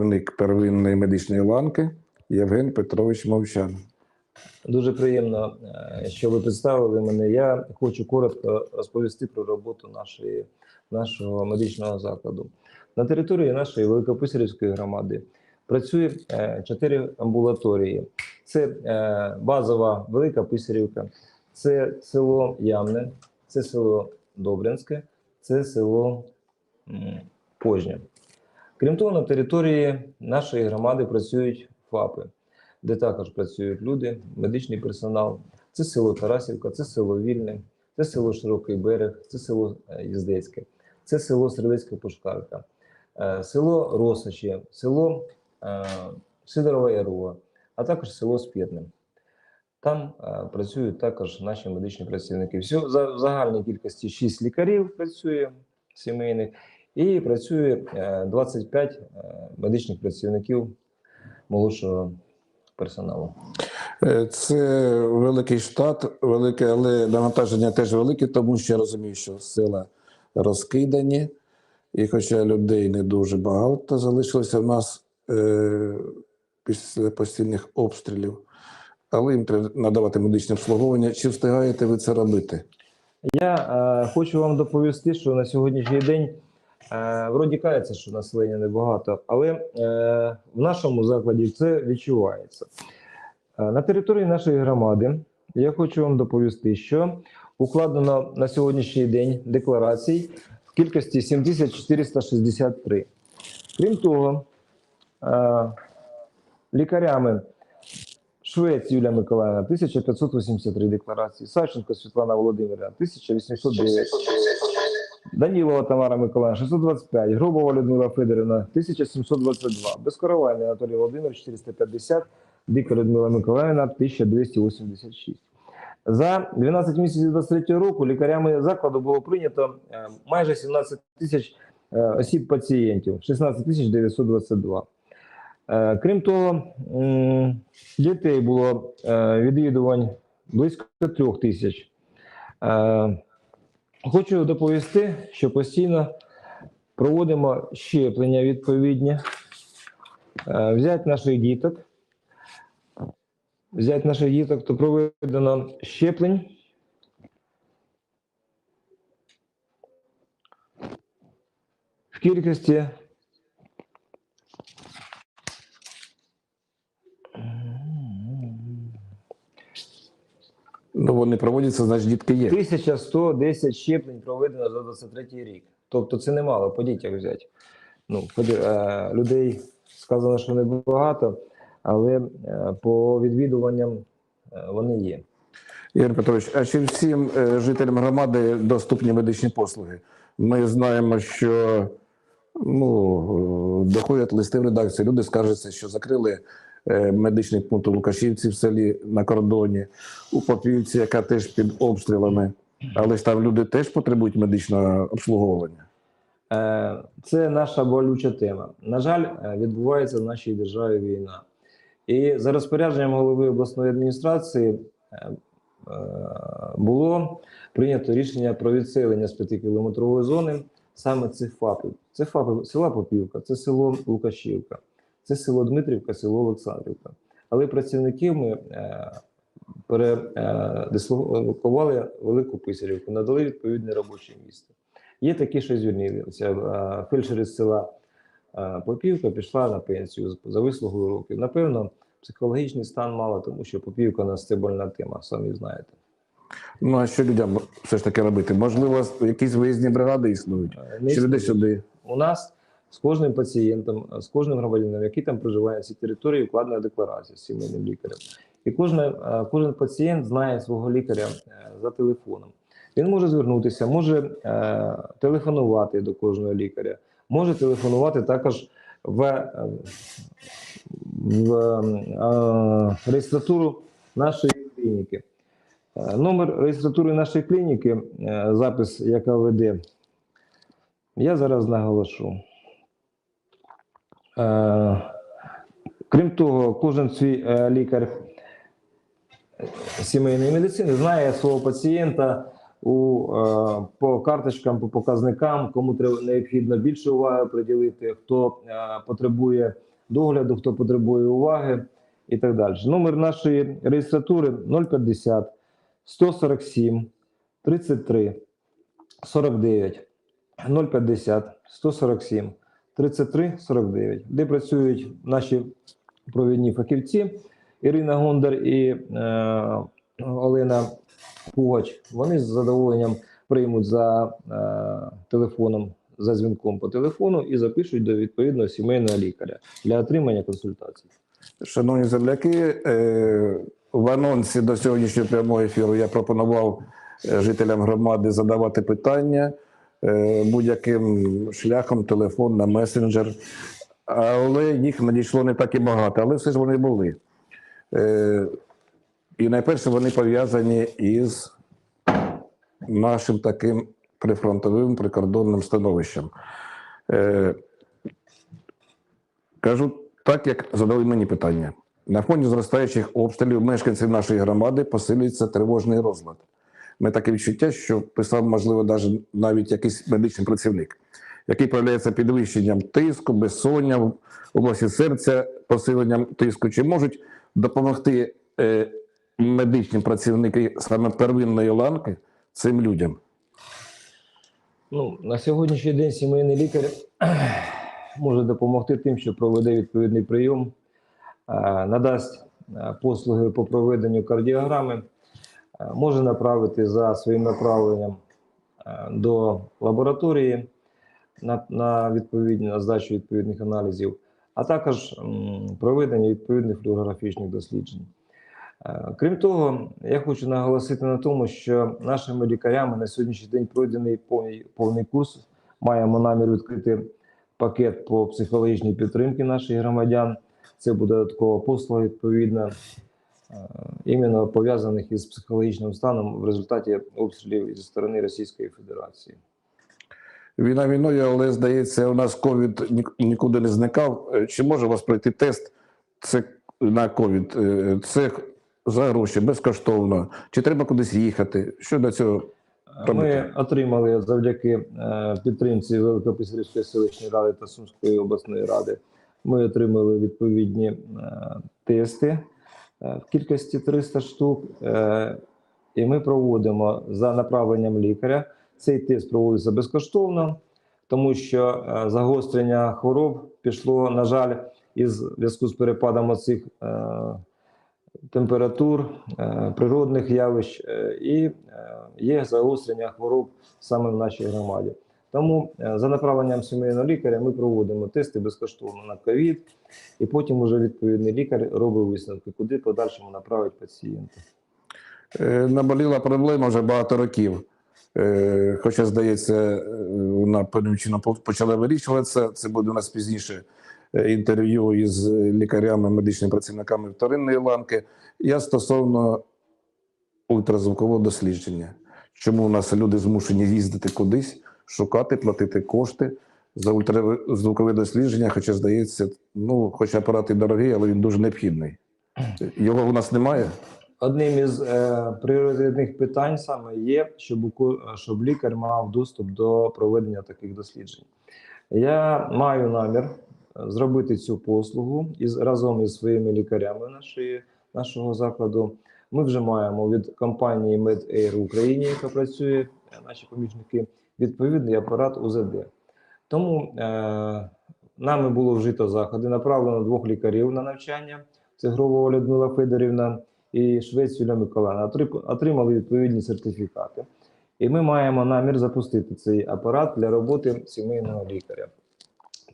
Керівник первинної медичної ланки Євген Петрович Мовчан. Дуже приємно, е, що ви представили мене. Я хочу коротко розповісти про роботу нашої, нашого медичного закладу. На території нашої Великописарівської громади працює е, чотири амбулаторії. Це е, базова Велика Писарівка, це село Ямне, це село Добрянське, це село Пожня. Крім того, на території нашої громади працюють ФАПи де також працюють люди, медичний персонал. Це село Тарасівка, це село Вільне, це село Широкий Берег, це село е, Їздецьке, це село Стрелецька Пушкарка, е, село Росачі, село е, Сидорова Ярова, а також село Спєтне. Там працюють також наші медичні працівники. Всього за загальній кількості 6 лікарів працює сімейних, і працює е, 25 е, медичних працівників молодшого персоналу. Е, Це великий штат, велике, але навантаження теж велике, тому що я розумію, що села розкидані, і хоча людей не дуже багато залишилося в нас е, після постійних обстрілів, але їм треба надавати медичне обслуговування. Чи встигаєте ви це робити? Я е, хочу вам доповісти, що на сьогоднішній день е, вроді кається, що населення небагато, але е, в нашому закладі це відчувається. Е, на території нашої громади я хочу вам доповісти, що укладено на сьогоднішній день декларацій в кількості 7463. Крім того, е, лікарями Швець Юлія Миколаївна 1583 декларації, Савченко Світлана Володимирівна 1809, Данілова Тамара Миколаївна 625, Гробова Людмила Федорівна 1722, Безкоровальний Анатолій Володимирович 450, Дика Людмила Миколаївна 1286. За 12 місяців 23 року лікарями закладу було прийнято е, майже 17 тисяч е, осіб пацієнтів, 16 тисяч 922. Е, Крім того, дітей було відвідувань близько трьох тисяч. Хочу доповісти, що постійно проводимо щеплення відповідні. Е, Взять наших діток. Взять наших діток, то проведено щеплень. В кількості Вони проводяться, значить, дітки є. 1110 щеплень проведено за 23 рік. Тобто це немало, по дітях взяти. Ну, е, людей сказано, що небагато, але е, по відвідуванням е, вони є. Ігор Петрович, а чи всім жителям громади доступні медичні послуги? Ми знаємо, що ну, доходять листи в редакцію. Люди скаржаться, що закрили медичний пункт у Лукашівці в селі на кордоні, у Попівці, яка теж під обстрілами. Але ж там люди теж потребують медичного обслуговування. Е, Це наша болюча тема. На жаль, е, відбувається в нашій державі війна. І за розпорядженням голови обласної адміністрації е, е, було прийнято рішення про відселення з 5-кілометрової зони саме цих ФАПів. Це ФАПи села Попівка, це село Лукашівка, це село Дмитрівка, село Олександрівка. Але працівників ми е, передислокували Велику Писарівку, надали відповідне робоче місце. Є такі, що звільнилися. Е, Фельдшер із села е, Попівка пішла на пенсію за вислугою років. Напевно, психологічний стан мала, тому що Попівка у нас це больна тема, самі знаєте. Ну а що людям все ж таки робити? Можливо, якісь виїзні бригади існують? Е, не Чи люди сюди? У нас з кожним пацієнтом, з кожним громадянином, який там проживає на цій території, укладена декларація з сімейним лікарем. І кожен, е, кожен пацієнт знає свого лікаря е, за телефоном. Він може звернутися, може е, телефонувати до кожного лікаря, може телефонувати також в, е, в е, реєстратуру нашої клініки. Е, Номер реєстратури нашої клініки, е, запис, яка веде я зараз наголошу. Е, крім того, кожен свій е, лікар сімейної медицини знає свого пацієнта у, е, по карточкам, по показникам, кому треба необхідно більше уваги приділити, хто потребує догляду, хто потребує уваги і так далі. Номер нашої реєстратури 050 147 33 49 050 147 33 49, де працюють наші провідні фахівці Ірина Гондар і е, Олена Пугач. Вони з задоволенням приймуть за е, телефоном, за дзвінком по телефону і запишуть до відповідного сімейного лікаря для отримання консультацій. Шановні земляки, е, в анонсі до сьогоднішнього прямого ефіру я пропонував е, жителям громади задавати питання будь-яким шляхом, телефон на месенджер. Але їх надійшло не так і багато, але все ж вони були. Е, І найперше вони пов'язані із нашим таким прифронтовим прикордонним становищем. Е, Кажу так, як задали мені питання. На фоні зростаючих обстрілів мешканців нашої громади посилюється тривожний розлад. Ми таке відчуття, що писав, можливо, навіть навіть якийсь медичний працівник, який проявляється підвищенням тиску, безсоння в області серця, посиленням тиску. Чи можуть допомогти е, медичні працівники саме первинної ланки цим людям? Ну, на сьогоднішній день сімейний лікар може допомогти тим, що проведе відповідний прийом, надасть послуги по проведенню кардіограми, може направити за своїм направленням е, до лабораторії на, на, відповідні, на здачу відповідних аналізів, а також проведення відповідних флюорографічних досліджень. Е, Крім того, я хочу наголосити на тому, що нашими лікарями на сьогоднішній день пройдений повний, повний курс. Маємо намір відкрити пакет по психологічній підтримці наших громадян. Це буде додаткова послуга, відповідно, е, іменно пов'язаних із психологічним станом в результаті обстрілів зі сторони Російської Федерації. Війна війною, але здається, у нас ковід нікуди не зникав. Е, Чи може у вас пройти тест це на ковід? Е, Це за гроші, безкоштовно. Чи треба кудись їхати? Що до цього? Ми отримали завдяки е, підтримці Великописарівської селищної ради та Сумської обласної ради. Ми отримали відповідні е, тести е, в кількості 300 штук, е, і ми проводимо за направленням лікаря. Цей тест проводиться безкоштовно, тому що е, загострення хвороб пішло, на жаль, із зв'язку з перепадом цих температур, е, природних явищ е, і е, є загострення хвороб саме в нашій громаді. Тому е, за направленням сімейного лікаря ми проводимо тести безкоштовно на ковід, і потім уже відповідний лікар робить висновки, куди подальшому направить пацієнта. Е, Наболіла проблема вже багато років. Е, Хоча, здається, вона певним чином почала вирішуватися. Це буде у нас пізніше інтерв'ю із лікарями, медичними працівниками вторинної ланки. Я стосовно ультразвукового дослідження. Чому у нас люди змушені їздити кудись, шукати, платити кошти за ультразвукове дослідження, хоча, здається, ну, хоч апарат і дорогий, але він дуже необхідний. Його у нас немає. Одним із е, пріоритетних питань саме є, щоб, щоб лікар мав доступ до проведення таких досліджень. Я маю намір е, зробити цю послугу із разом із своїми лікарями нашої, нашого закладу. Ми вже маємо від компанії MedAir в Україні, яка працює, е, наші помічники, відповідний апарат УЗД. Тому е, нами було вжито заходи, направлено двох лікарів на навчання. Це Гробова Людмила Федорівна і Швець Юлія Миколаївна отримали відповідні сертифікати. І ми маємо намір запустити цей апарат для роботи сімейного лікаря,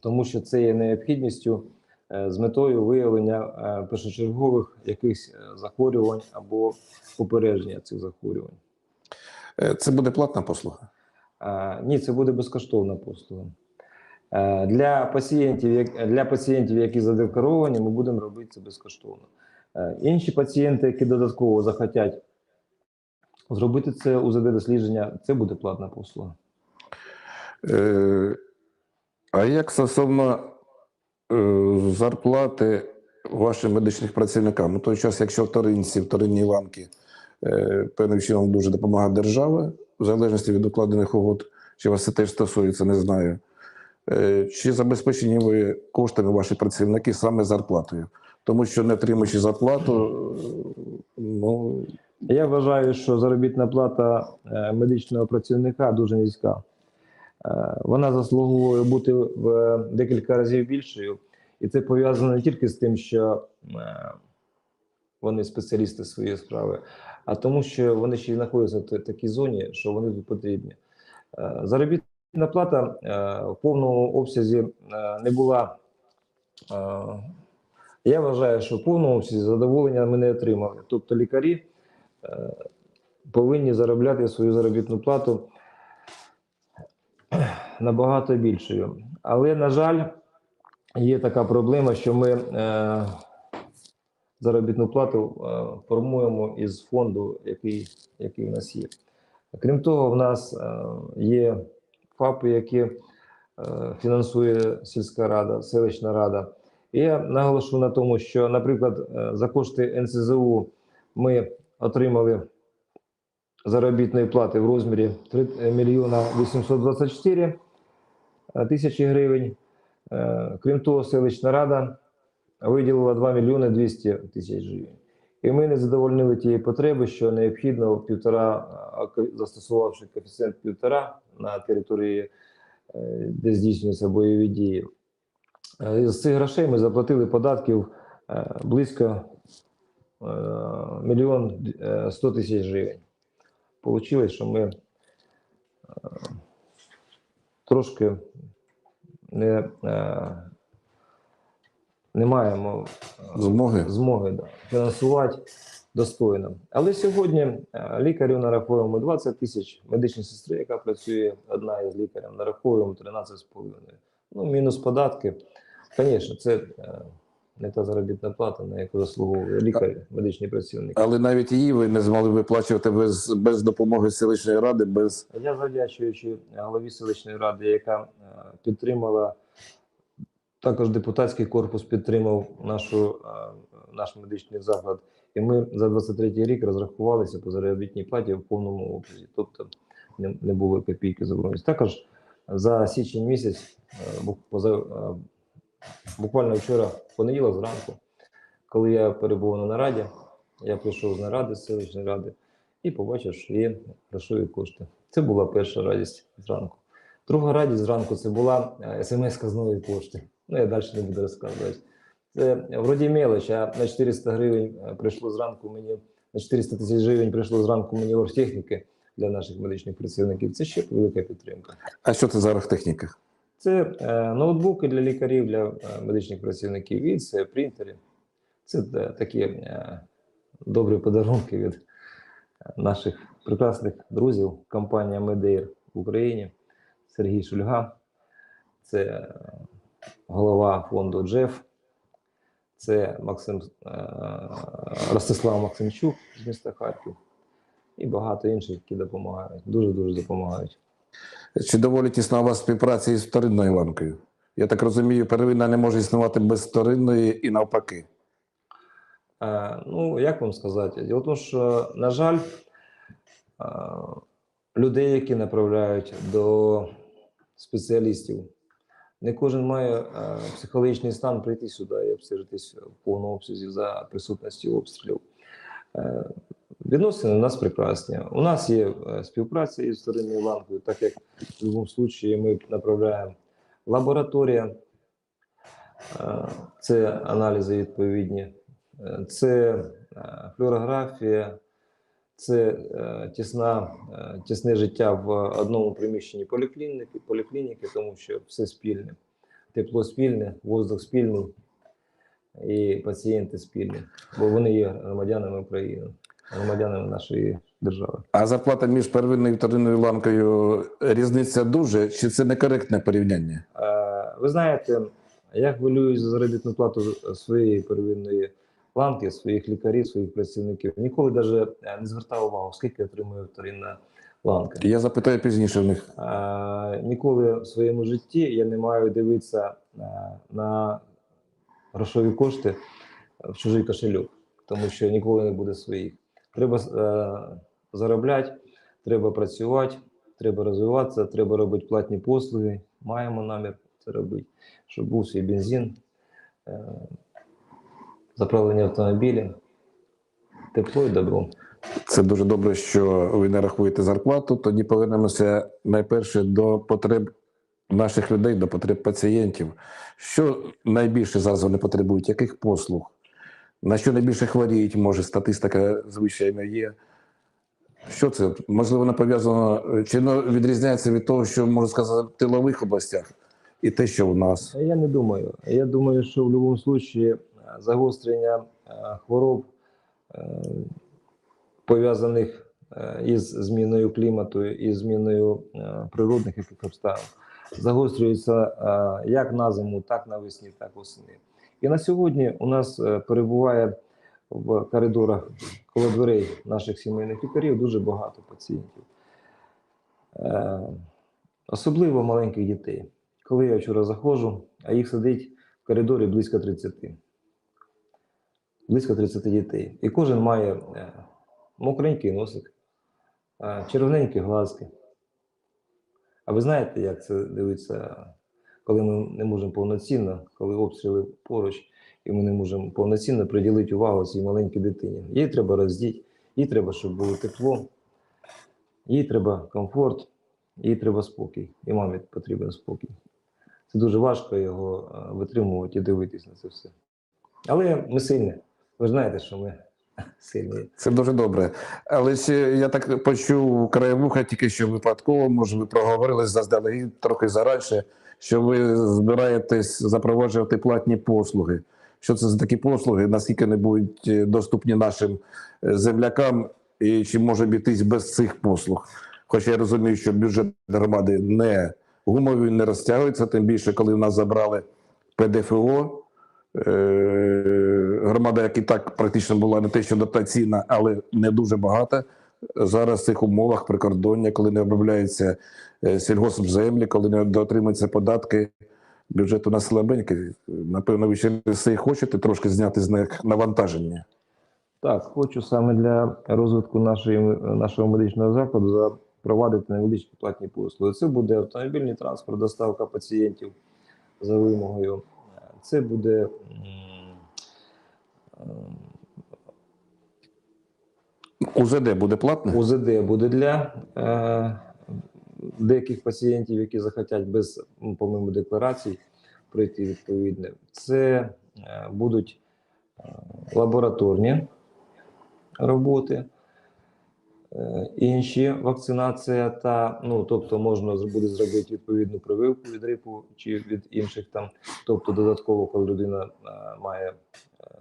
тому що це є необхідністю е, з метою виявлення е, першочергових якихось е, захворювань або попередження цих захворювань. Це буде платна послуга. Ні, це буде безкоштовна послуга. Е, Для пацієнтів, для пацієнтів, які задекларовані, ми будемо робити це безкоштовно. Е, Інші пацієнти, які додатково захотять зробити це УЗД дослідження, це буде платна послуга. Е, А як стосовно е, зарплати вашим медичних працівникам? У той час, якщо вторинці, вторинні ланки е, певним чином дуже допомагає держава, в залежності від укладених угод, чи вас це теж стосується, не знаю. Е, Чи забезпечені ви коштами ваші працівники саме зарплатою? Тому що не отримуючи зарплату, е, ну Я вважаю, що заробітна плата е, медичного працівника дуже низька. Вона заслуговує бути в декілька разів більшою, і це пов'язано не тільки з тим, що вони спеціалісти своєї справи, а тому, що вони ще й знаходяться в такій зоні, що вони тут потрібні. Е, Заробітна плата е, в повному обсязі е, не була. Я вважаю, що в повному обсязі задоволення ми не отримали. Тобто лікарі повинні заробляти свою заробітну плату набагато більшою. Але, на жаль, є така проблема, що ми заробітну плату е, формуємо із фонду, який, який в нас є. Крім того, в нас е, є ФАПи, які е, фінансує сільська рада, селищна рада. І я наголошу на тому, що, наприклад, за кошти НСЗУ ми отримали заробітної плати в розмірі 3 мільйона 824 тисячі гривень. Крім того, селищна рада виділила 2 мільйони 200 тисяч гривень. І ми не задовольнили тієї потреби, що необхідно півтора, застосувавши коефіцієнт півтора на території, е, де здійснюються бойові дії. Е, З цих грошей ми заплатили податків е, близько мільйон е, сто тисяч гривень. Получилось, що ми трошки не, не маємо е, змоги. змоги да, фінансувати достойно. Але сьогодні е, лікарів нараховуємо 20 тисяч, медична сестри, яка працює одна із лікарів, нараховуємо 13,5. Ну, мінус податки. Звісно, це е, не та заробітна плата, на яку заслуговує лікар, медичний працівник. Але навіть її ви не змогли виплачувати без, без допомоги селищної ради, без Я завдячуючи голові селищної ради, яка підтримала, також депутатський корпус підтримав нашу, е, наш медичний заклад. І ми за 23 рік розрахувалися по заробітній платі в повному обсязі. Тобто не, було копійки забороненості. Також за січень місяць, е, е, буквально вчора, понеділок зранку, коли я перебув на нараді, я прийшов з наради з селищної ради і побачив, що є грошові кошти. Це була перша радість зранку. Друга радість зранку це була смс з нової пошти. Ну, я далі не буду розказувати. Це вроді мелоч, а на 400 гривень е, прийшло зранку мені, на 400 тисяч гривень прийшло зранку мені оргтехніки для наших медичних працівників. Це ще велика підтримка. а що це за техніка? Це е, ноутбуки для лікарів, для е, медичних працівників, і це принтери. Це е, такі е, добрі подарунки від е, наших прекрасних друзів, компанія Медейр в Україні, Сергій Шульга, це голова фонду Джеф, це Максим е, Ростислав Максимчук з міста Харків і багато інших, які допомагають. Дуже дуже допомагають. Чи доволі тісна у вас співпраця із вторинною ланкою? Я так розумію, первинна не може існувати без вторинної і навпаки. Е, Ну, як вам сказати? Діло в тому, що, на жаль, е, людей, які направляють до спеціалістів, не кожен має е, психологічний стан прийти сюди і обстежитись в повному обсязі за присутності обстрілів. Е, Відносини у нас прекрасні. У нас є е, співпраця із вторинною ланкою, так як в будь-якому випадку ми направляємо лабораторія, це аналізи відповідні, це флюорографія, це е, тісна, е, тісне життя в одному приміщенні поліклініки, поліклініки, тому що все спільне. Тепло спільне, воздух спільний і пацієнти спільні, бо вони є громадянами України, громадянами нашої держави. А зарплата між первинною і вторинною ланкою різниця дуже, чи це некоректне порівняння? Е, Ви знаєте, я хвилююсь за заробітну плату своєї первинної ланки, своїх лікарів, своїх працівників. Ніколи навіть не звертав увагу, скільки отримує вторинна ланка. Я запитаю пізніше в них. Е, Ніколи в своєму житті я не маю дивитися е, на грошові кошти в чужий кошельок, тому що ніколи не буде своїх. Треба е, заробляти, треба працювати, треба розвиватися, треба робити платні послуги. Маємо намір це робити, щоб був свій бензин, е, заправлення автомобіля, тепло і добро. Це дуже добре, що ви не рахуєте зарплату. Тоді повернемося найперше до потреб наших людей, до потреб пацієнтів. Що найбільше зараз вони потребують? Яких послуг? На що найбільше хворіють? Може, статистика звичайно є. Що це? Можливо, не пов'язано чи воно відрізняється від того, що можна сказати в тилових областях, і те, що в нас. Я не думаю. Я думаю, що в будь-якому випадку загострення е, хвороб, е, пов'язаних е, із зміною клімату і зміною природних обставин, загострюється як на зиму, так навесні, так восени. І на сьогодні у нас перебуває в коридорах коло дверей наших сімейних лікарів дуже багато пацієнтів. Особливо маленьких дітей. Коли я вчора заходжу, а їх сидить в коридорі близько 30. Близько 30 дітей. І кожен має е, мокренький носик, е, червоненькі глазки. А ви знаєте, як це дивиться, коли ми не можемо повноцінно, коли обстріли поруч, і ми не можемо повноцінно приділити увагу цій маленькій дитині. Їй треба роздіти, їй треба, щоб було тепло, їй треба комфорт, їй треба спокій. І мамі потрібен спокій. Це дуже важко його е, витримувати і дивитись на це все. Але ми сильні. Ви знаєте, що ми сильні. Це дуже добре. Але ще я так почув край вуха, тільки що випадково, може, ви проговорили заздалегідь трохи зараніше, що ви збираєтесь запроваджувати платні послуги. Що це за такі послуги? Наскільки вони будуть е, доступні нашим е, землякам, і чи може обійтись без цих послуг? Хоча я розумію, що бюджет громади не гумовий, не розтягується, тим більше, коли в нас забрали ПДФО. Е, Громада, як і так практично була не те, що дотаційна, але не дуже багата. Зараз в цих умовах прикордоння, коли не обробляються е, сільгоспземлі, коли не дотримуються податки, бюджет у нас слабенький. Напевно, ви це і хочете трошки зняти з них навантаження. Так, хочу саме для розвитку нашої, нашого медичного закладу запровадити невеличкі платні послуги. Це буде автомобільний транспорт, доставка пацієнтів за вимогою. Це буде ем, УЗД буде платне? УЗД буде для е, деяких пацієнтів, які захотять без, ну, по-моєму, декларацій пройти відповідне. Це е, будуть е, лабораторні роботи, інші вакцинація та, ну, тобто можна буде зробити відповідну прививку від грипу чи від інших там, тобто додатково, коли людина е, має е,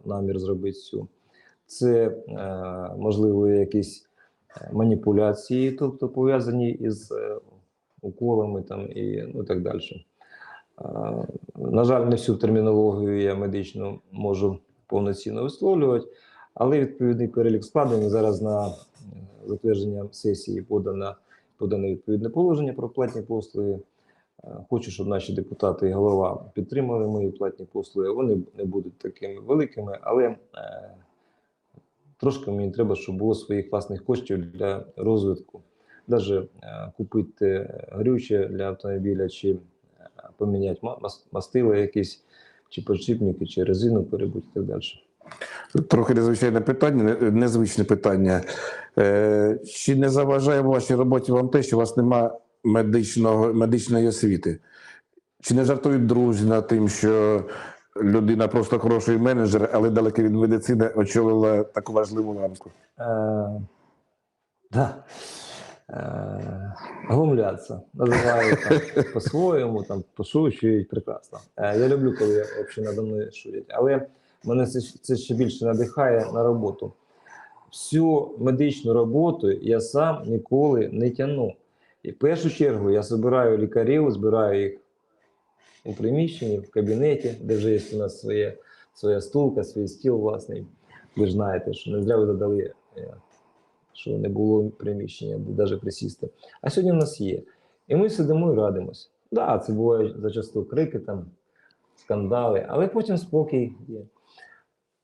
намір зробити цю. Це е, можливо якісь е, маніпуляції, тобто пов'язані із е, уколами там і ну, так далі. Е, На жаль, не всю термінологію я медичну можу повноцінно висловлювати, але відповідний перелік складений зараз на е, затвердження сесії подано, подане відповідне положення про платні послуги. Е, Хочу, щоб наші депутати і голова підтримали мої платні послуги. Вони не будуть такими великими, але е, трошки мені треба, щоб було своїх власних коштів для розвитку. Навіть купити горюче для автомобіля, чи е, поміняти ма- мастила якісь, чи подшипники, чи резину перебути і так далі. Трохи незвичайне питання, незвичне питання. Е, Чи не заважає в вашій роботі вам те, що у вас немає медичного, медичної освіти? Чи не жартують друзі над тим, що людина просто хороший менеджер, але далеко від медицини очолила таку важливу ланку? Е, да. Е, глумляться, називають по-своєму, там, пошучують прекрасно. Е, я люблю, коли взагалі надо мною шутять. Але мене це, це ще більше надихає на роботу. Всю медичну роботу я сам ніколи не тягну. І в першу чергу я збираю лікарів, збираю їх у приміщенні, в кабінеті, де вже є у нас своє, своя стулка, свій стіл власний. Ви ж знаєте, що не зря ви додали, е, що не було приміщення, навіть присісти. А сьогодні в нас є. І ми сидимо і радимося. Так, да, це бувають зачасту крики, там, скандали, але потім спокій є.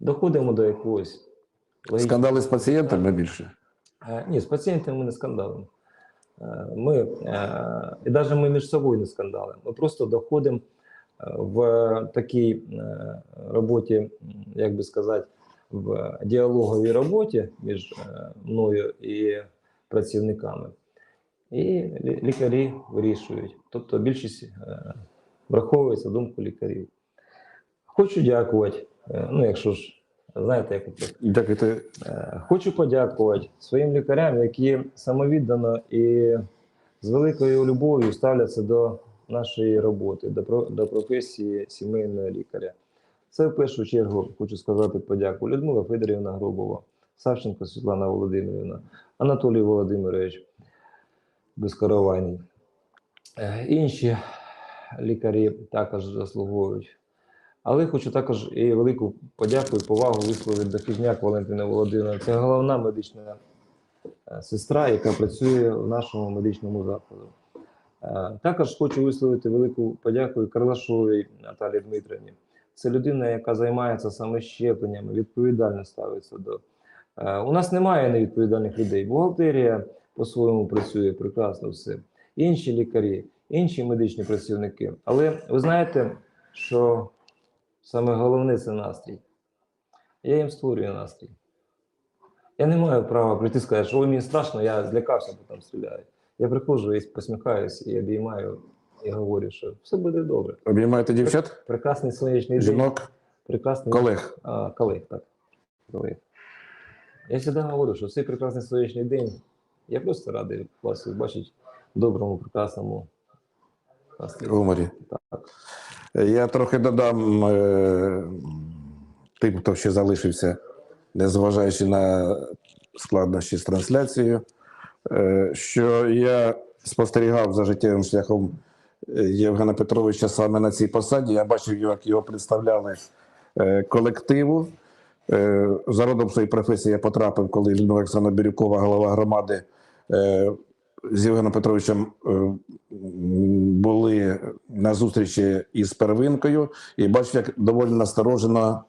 Доходимо до якогось. логічного- Скандали з пацієнтами більше. Е, Ні, з пацієнтами ми не скандалимо. Е, Ми, е, і навіть ми між собою не скандалимо. Ми просто доходимо в такій роботі, як би сказати, в діалоговій роботі між мною і працівниками. І лікарі вирішують. Тобто більшість враховується думку лікарів. Хочу дякувати. Е, Ну, якщо ж знаєте, як це Дякуйте. Е, Хочу подякувати своїм лікарям, які самовіддано і з великою любов'ю ставляться до нашої роботи, до, про- до професії сімейного лікаря. Це в першу чергу хочу сказати подяку Людмила Федорівна Гробова, Савченко Світлана Володимирівна, Анатолій Володимирович Безкоровайний. Е, Інші лікарі також заслуговують. Але хочу також і велику подяку і повагу висловити до Хижняк Валентина Володимирівна. Це головна медична е, сестра, яка працює в нашому медичному закладу. Е, Також хочу висловити велику подяку Карлашовій Наталії Дмитрівні. Це людина, яка займається саме щепленнями, відповідально ставиться до. Е, У нас немає невідповідальних людей. Бухгалтерія по-своєму працює прекрасно все. Інші лікарі, інші медичні працівники. Але ви знаєте, що Саме головне це настрій. Я їм створюю настрій. Я не маю права прийти і сказати, що ой, мені страшно, я злякався, бо там стріляють. Я приходжу і посміхаюсь, і обіймаю, і говорю, що все буде добре. Обіймаєте дівчат, Прекрасний сонячний день. жінок, Прекрасний колег. а, колег, так. Колег. Я завжди говорю, що цей прекрасний сонячний день. Я просто радий вас бачити в доброму, прекрасному. Гуморі. Так. Я трохи додам е, тим, хто ще залишився, незважаючи на складнощі з трансляцією, е, що я спостерігав за життєвим шляхом е, Євгена Петровича саме на цій посаді. Я бачив, як його представляли колективу. Е, За родом своєї професії я потрапив, коли Людмила Олександра Бірюкова, голова громади, з Євгеном Петровичем на зустрічі із первинкою, і бачив, як доволі насторожено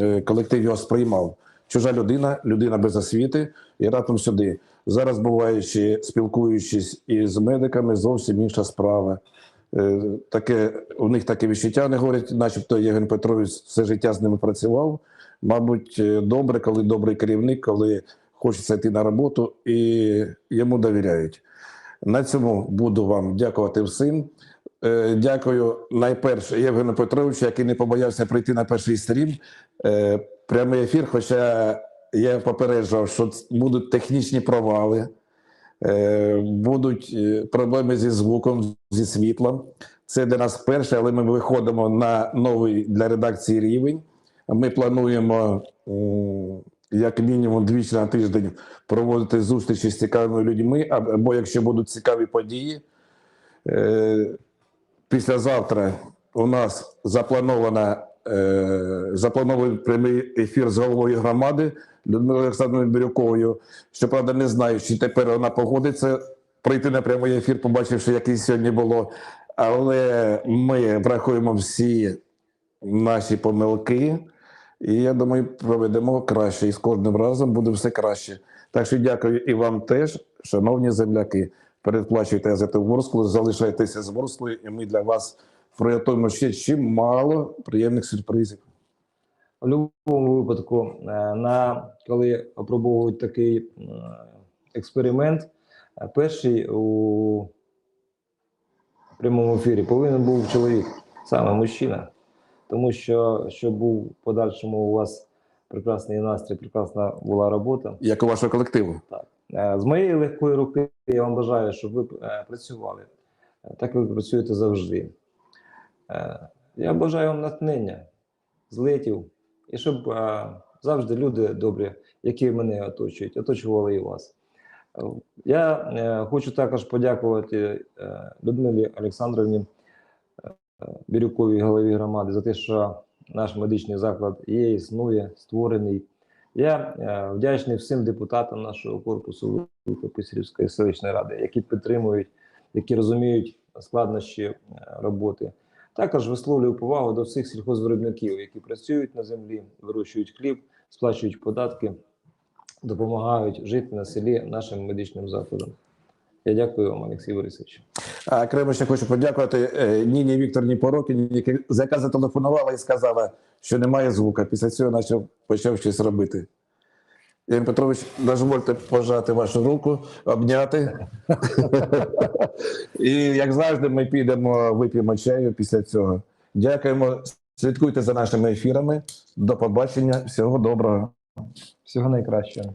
е, колектив його сприймав. Чужа людина, людина без освіти, і раптом сюди. Зараз, буваючи, спілкуючись із медиками, зовсім інша справа. Е, Таке, у них таке відчуття, вони говорять, начебто Євген Петрович все життя з ними працював. Мабуть, е, добре, коли добрий керівник, коли хочеться йти на роботу і йому довіряють. На цьому буду вам дякувати всім. Е, Дякую найперше Євгену Петровичу, який не побоявся прийти на перший стрім. Е, Прямий ефір, хоча я попереджував, що будуть технічні провали, е, будуть проблеми зі звуком, зі світлом. Це для нас перше, але ми виходимо на новий для редакції рівень. Ми плануємо як мінімум двічі на тиждень проводити зустрічі з цікавими людьми, або якщо будуть цікаві події. Післязавтра у нас запланована, е, запланований прямий ефір з головою громади Людмилою Олександрівною Бірюковою. Щоправда, не знаю, чи тепер вона погодиться прийти на прямий ефір, побачивши, який сьогодні було. Але ми врахуємо всі наші помилки. І я думаю, проведемо краще. І з кожним разом буде все краще. Так що дякую і вам теж, шановні земляки. Передплачуйте газету Ворсклу, залишайтеся з Ворсклою, і ми для вас приготуємо ще чимало приємних сюрпризів. В будь-якому випадку, е, на коли опробовують такий е, експеримент, е, перший у прямому ефірі повинен був чоловік, саме мужчина. Тому що щоб був в подальшому у вас прекрасний настрій, прекрасна була робота. Як у вашого колективу. Е, З моєї легкої руки я вам бажаю, щоб ви е, працювали е, так, як ви працюєте завжди. Е, Я бажаю вам натхнення, злетів, і щоб е, завжди люди добрі, які мене оточують, оточували і вас. Е, Я е, хочу також подякувати е, Людмилі Олександровні е, Бірюковій голові громади за те, що наш медичний заклад є, існує, створений. Я е, вдячний всім депутатам нашого корпусу Великописарівської селищної ради, які підтримують, які розуміють складнощі е, роботи. Також висловлюю повагу до всіх сільхозвиробників, які працюють на землі, вирощують хліб, сплачують податки, допомагають жити на селі нашим медичним закладам. Я дякую вам, Олексій Борисович. Окремо ще хочу подякувати е, Ніні Вікторні за яка зателефонувала і сказала, що немає звука. Після цього почав, почав щось робити. Ігор Петрович, дозвольте пожати вашу руку, обняти. І як завжди, ми підемо, вип'ємо чаю після цього. Дякуємо. Слідкуйте за нашими ефірами. До побачення. Всього доброго. Всього найкращого.